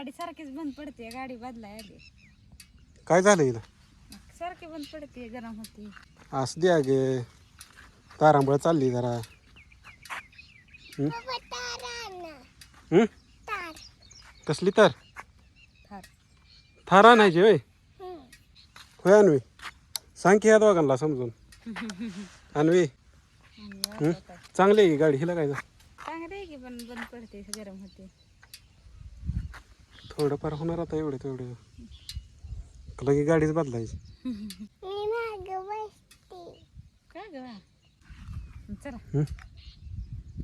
गाडी सारखीच बंद पडते गाडी बदलाय काय झालं इथं? सारखी बंद पडते गरम होती असं द्या गे. तारांबळ चालली जरा. हं? हं? कसली तर? फार थार आणायची होय? होय अन्वी. सांग की या दोघांना समजून. अन्वी. हं? चांगली आहे की गाडी? हिला काय झालं? चांगलं आहे की पण बंद पडते गरम होते थोडंफार होणार आता एवढे तेवढे. लगे गाडीच बदलायची. काय ग? बा? चला. हं?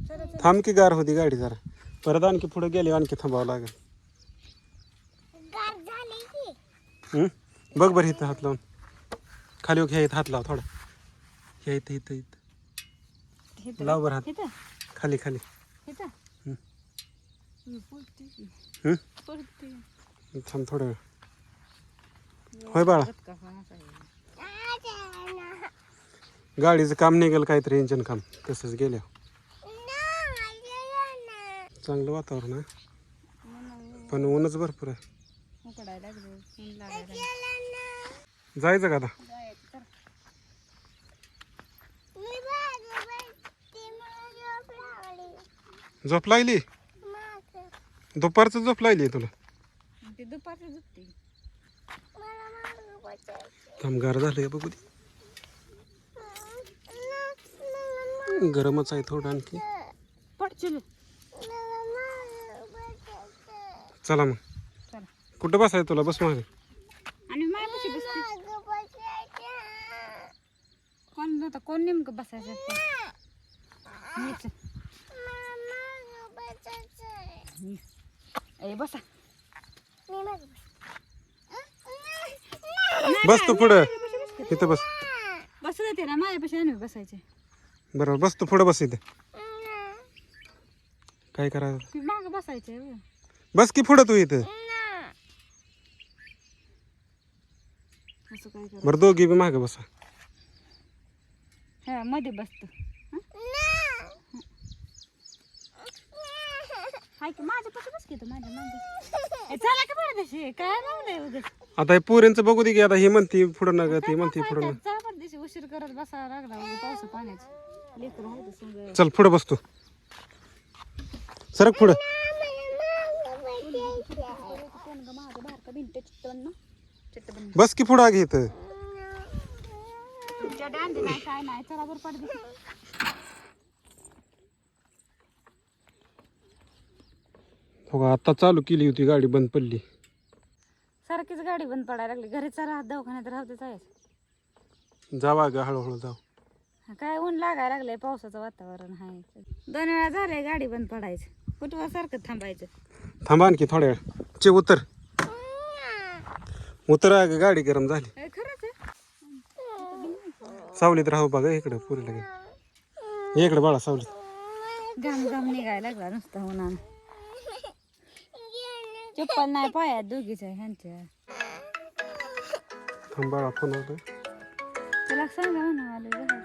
चला चला. थांब की गार होती गाडी जरा. परत आणखी पुढे गेले आणखी थांबावं लागेल. हं? बघ बरं इथं हात लावून. खाली ह्या इथं हात लाव थोडा. ह्या इथं इथं इथं. इथं. लाव बरं हात. इथं. खाली खाली. इथं. हं. हं? थांब थोडा वेळ होय बाळा? गाडीचं काम निघेल काहीतरी इंजन काम तसंच गेल्या चांगलं वातावरण आहे पण ऊनच भरपूर आहे उकडायला लागले ऊन लागायला लागले. जायचं का आता जायचं तर. झोप लागली दुपारचं झोप लागली तुला? ती दुपारची झुकते थांब गार झालं बघू दे. गरमच आहे थोडं आणखी. चला. मग चला कुठं बसायचं तुला? बस मागे. आणि मायापाशी बसते कोण कोण नेमकं बसायचं मी. ए बसा. बस तू पुढं. इथं बस. बसू देते ना माझ्यापाशी बसायचे. बरोबर बस तू पुढं बस इथे. काय करायचं? ती माग बसायचे. बस की पुढं तू इथं. असं काय कर? बरं दोघी बी मागे बसा. हा मध्ये बसतो. हाय की माझ्यापाशी बस की तू माझ्या मागे? ए, चला का बरं तशी? काय लावलंय उगाच? आता हे पोरींचं बघू दे की आता ही म्हणती पुढं नग ती म्हणती पुढं बरं दिवशी उशीर करत बसावं लागला उगा पाऊस पाण्याचं लेकरं आहे ते संग. चल पुढं बस तू सरक पुढं. कोण ग माझं बारका भिंत चिट्टबन चिट्टबन बस की पुढं आगी इथं. तुमच्या नाही काय नाही चला बरं पड हो का, आता चालू केली होती गाडी बंद पडली. सारखीच गाडी बंद पडायला लागली. घरीच राहत दवाखान्यात राहते जायचं जावा ग हळूहळू जाऊ. काय ऊन लागायला लागलंय पावसाचं वातावरण आहे. दोन वेळा झालंय गाडी बंद पडायचं. कुठं सारखं थांबायचं. थांबा आणखी थोड्या वेळ. चे उतर. उतर अगं गाडी गरम झाली. आहे? सावलीत राहू बघा इकडं पुरीला इकडे बाळा सावलीत. घाम घाम निघायला लागला नुसता उन्हानं. चप्पल नाही पायात दोघीच्या ह्यांच्या. थांब बाळा फोन होतो तुला सांगा म्हणा आले जरा.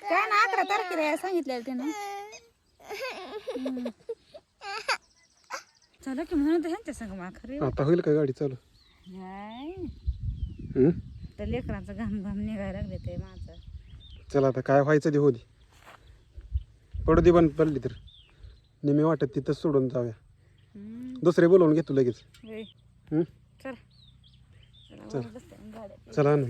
काय ना अकरा तारखेला यायला सांगितलेलं त्यानं. हम्म. चला की म्हणून तर ह्यांच्या संग मा खरे आता होईल का गाडी? चालू. हम्म? तर लेकरांचं घाम घाम निघायला लागले ते माझं. चला आता काय व्हायचं ते होती पडू दे बंद पडली तर. नेहमी वाटत तिथंच सोडून जाऊया. दुसरे बोलवून घेतो लगेच? चला. चला. आणू